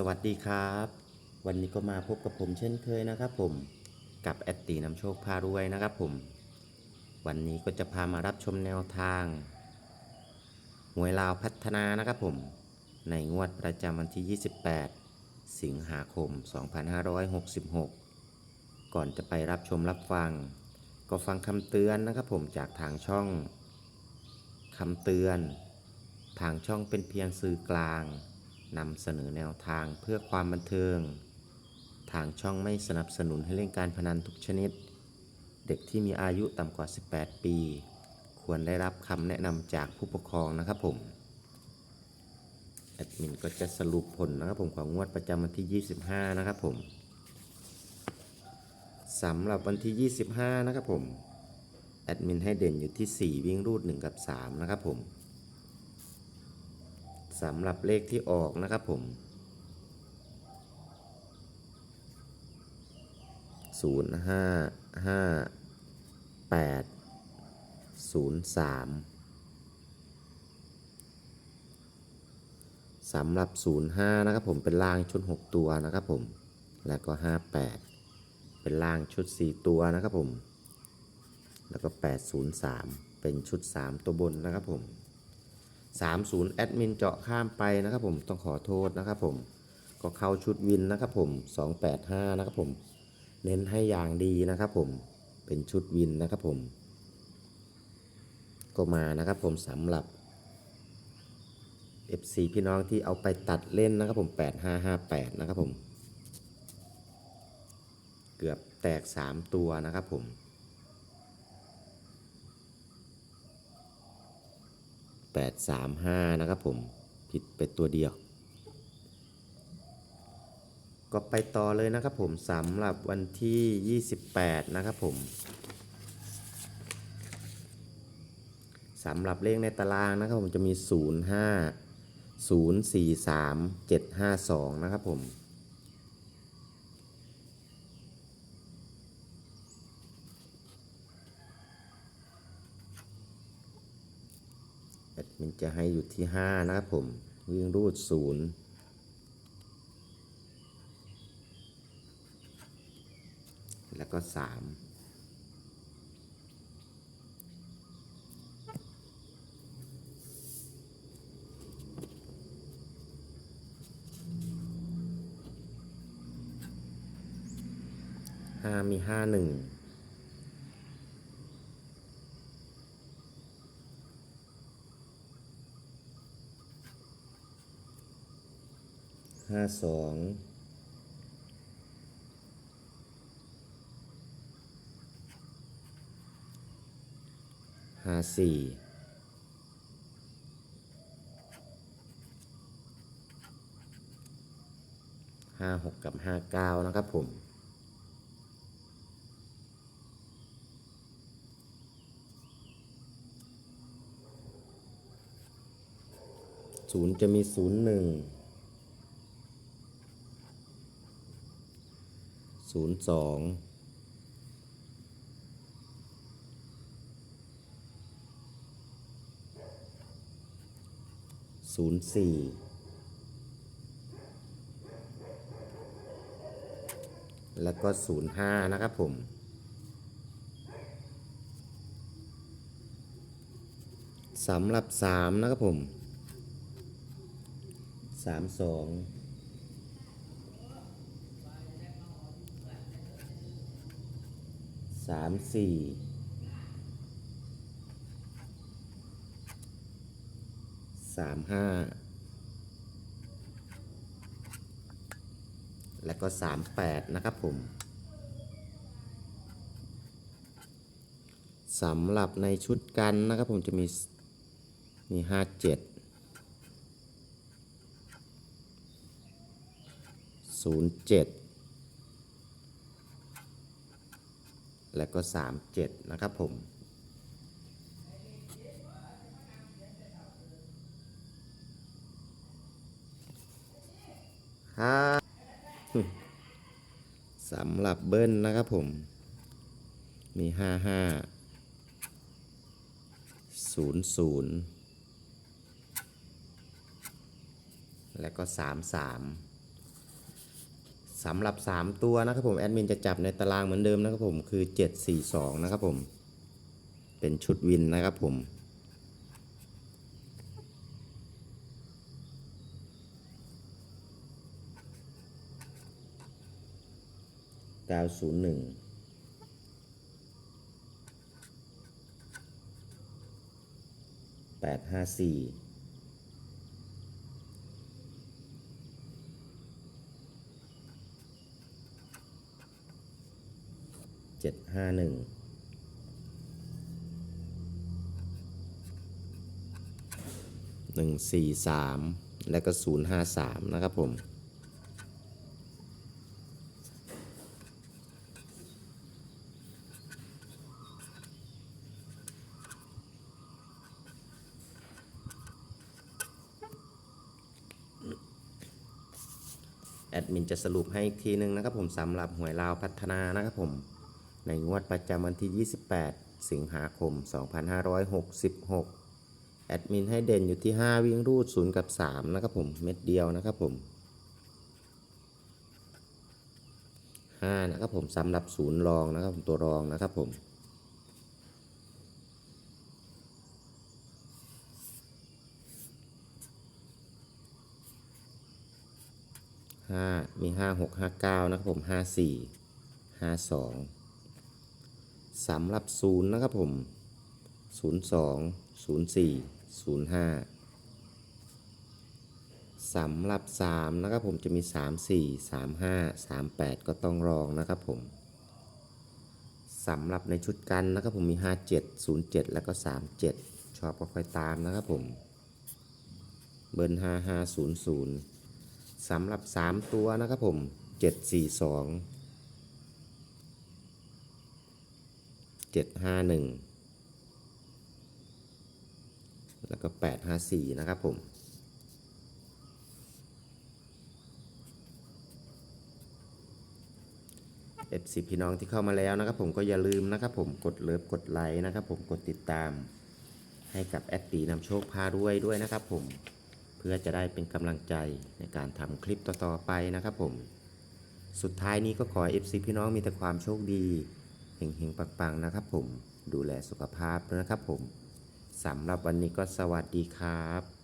สวัสดีครับ วันนี้ก็มาพบกับผมเช่นเคยนะครับผมกับแอดตีนำโชคพารวยนะครับผม วันนี้ก็จะพามารับชมแนวทางหวยลาวพัฒนานะครับผม ในงวดประจำวันที่ 28 สิงหาคม 2566 ก่อนจะไปรับชมรับฟัง ก็ฟังคำเตือนนะครับผมจากทางช่องคำเตือน ทางช่องเป็นเพียงสื่อกลาง นำเสนอแนวทางเพื่อความบันเทิง ทางช่องไม่สนับสนุนให้เล่นการพนันทุกชนิด เด็กที่มีอายุต่ำกว่า 18 ปี ควรได้รับคำแนะนำจากผู้ปกครองนะครับผม แอดมินก็จะสรุปผลนะครับผมของงวดประจำวันที่ 25 นะครับผมสำหรับวันที่ 25 นะครับผม แอดมินให้เด่นอยู่ที่ 4 วิ่งรูด 1 กับ 3 นะครับผม สำหรับเลขที่ออกนะครับผม ศูนย์ห้าห้าแปดศูนย์สามสำหรับศูนย์ห้านะครับผมเป็นล่างชุดหกตัวนะครับผม แล้วก็ห้าแปดเป็นล่างชุดสี่ตัวนะครับผม แล้วก็แปดศูนย์สามเป็นชุดสามตัวบนนะครับผม 30แอดมินเจาะข้ามไปนะครับผมต้องขอโทษนะครับผมก็เข้าชุดวินนะครับผม 285 นะครับผม เน้นให้อย่างดีนะครับผมเป็นชุดวินนะครับผม ก็มานะครับผมสำหรับ FC พี่น้องที่เอาไปตัดเล่นนะครับผม 8558 นะครับผม เกือบแตก 3 ตัวนะครับผม 835 นะครับผมผิดไปตัวเดียว ก็ไปต่อเลยนะครับผมสำหรับวันที่ 28 นะครับผมสำหรับเลขในตารางนะครับผมจะมี 05 043 752 นะครับผม แอดมินจะให้อยู่ที่ 5 นะครับผม วิ่งรูด 0 แล้วก็ 35มี 51 ห้าสองห้าสี่ห้าหกกับห้าเก้านะครับผมศูนย์จะมีศูนย์หนึ่ง ศูนย์สองศูนย์สี่แล้วก็ศูนย์ห้านะครับผมสำหรับสามนะครับผมสามสอง สามสี่สามห้าและก็สามแปดนะครับผมสำหรับในชุดกันนะครับผมจะมีมีห้าเจ็ดศูนย์เจ็ด และก็สามเจ็ดนะครับผมครับสำหรับเบิ้ลนะครับผม มี ห้าห้าศูนย์ศูนย์และก็สามสาม สำหรับ 3 ตัวนะครับผมแอดมินจะจับในตารางเหมือนเดิมนะครับผมคือ 742 นะครับผม เป็นชุดวินนะครับผม901 854เจ็ดห้าหนึ่งหนึ่งสี่สามและก็ศูนย์ห้าสามนะครับผมแอดมินจะสรุปให้อีกทีหนึ่งนะครับผมสำหรับหวยลาวพัฒนานะครับผม ในงวดประจำวันที่ 28 สิงหาคม 2566 แอดมินให้เด่นอยู่ที่ 5 วิ่งรูด 0 กับ 3 นะครับผม เม็ดเดียวนะครับผม 5 นะครับผมสำหรับศูนย์รองนะครับผมตัวรองนะครับผมห้ามีห้าหกห้าเก้านะครับผมห้าสี่ห้าสอง สำหรับศูนย์นะครับผมศูนย์สองศูนย์สี่ศูนย์ห้าสำหรับสามนะครับผมจะมีสามสี่สามห้าสามแปดก็ต้องรองนะครับผมสำหรับในชุดกันนะครับผมมีห้าเจ็ดศูนย์เจ็ดแล้วก็สามเจ็ดชอบก็ค่อยตามนะครับผม เบิร์นห้าห้าศูนย์ศูนย์สำหรับ 3 ตัวนะครับผม 742 751 แล้วก็ 854 นะครับผม FC พี่น้องที่เข้ามาแล้วนะครับผมก็อย่าลืมนะครับผมกดเลิฟกดไลค์นะครับผมกดติดตาม ให้กับแอดตีนำโชคพาด้วยด้วยนะครับผมเพื่อจะได้เป็นกำลังใจในการทำคลิปต่อๆไปนะครับผม สุดท้ายนี้ก็ขอ FC พี่น้องมีแต่ความโชคดี เฮงๆ ปังๆ นะครับผม ดูแลสุขภาพนะครับผม สำหรับวันนี้ก็สวัสดีครับ